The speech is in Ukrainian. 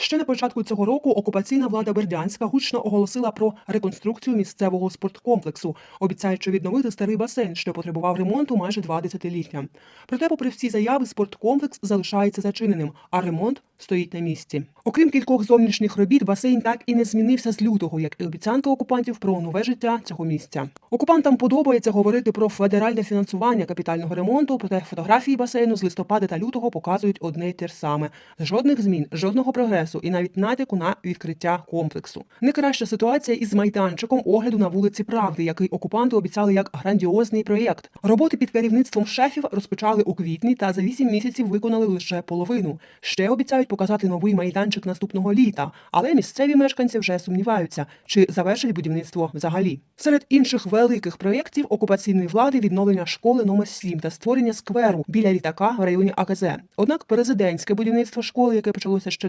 Ще на початку цього року окупаційна влада Бердянська гучно оголосила про реконструкцію місцевого спорткомплексу, обіцяючи відновити старий басейн, що потребував ремонту майже два десятиліття. Проте, попри всі заяви, спорткомплекс залишається зачиненим, а ремонт стоїть на місці. Окрім кількох зовнішніх робіт, басейн так і не змінився з лютого, як і обіцянка окупантів про нове життя цього місця. Окупантам подобається говорити про федеральне фінансування капітального ремонту, проте фотографії басейну з листопада та лютого показують одне й те ж саме: жодних змін, жодного прогресу і навіть натяку на відкриття комплексу. Не краща ситуація із майданчиком огляду на вулиці Правди, який окупанти обіцяли як грандіозний проєкт. Роботи під керівництвом шефів розпочали у квітні та за вісім місяців виконали лише половину. Ще обіцяють показати новий майданчик наступного літа, але місцеві мешканці вже сумніваються, чи завершить будівництво взагалі. Серед інших великих проєктів окупаційної влади відновлення школи номер 7 та створення скверу біля літака в районі АКЗ. Однак президентське будівництво школи, яке почалося ще до